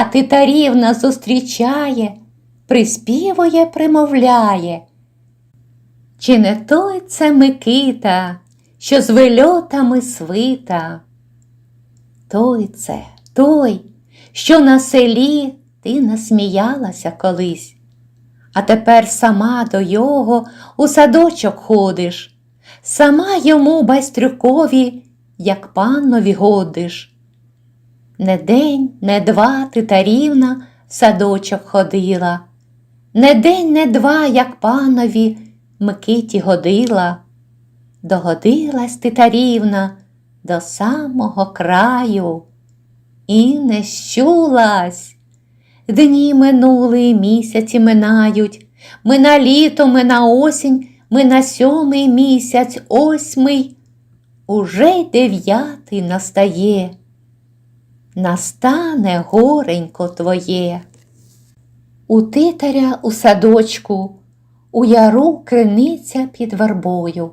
а титарівна зустрічає, приспівує, примовляє. Чи не той це Микита, що з вильотами свита? Той це, той, що на селі ти насміялася колись, а тепер сама до його у садочок ходиш, сама йому байстрюкові, як паннові годиш. Не день, не два титарівна в садочок ходила, не день, не два, як панові Микиті годила. Догодилась титарівна до самого краю і не щулась. Дні минули, місяці минають, ми на літо, ми на осінь, ми на сьомий місяць, осьмий, уже й дев'ятий настає. Настане горенько твоє. У титаря у садочку, у яру криниця під вербою.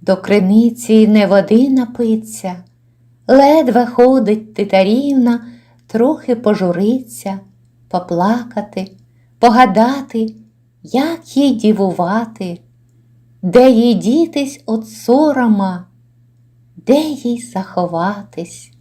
До криниці не води напиться, ледве ходить титарівна, трохи пожуриться, поплакати, погадати, як їй дівувати, де їй дітись от сорома, де їй заховатись.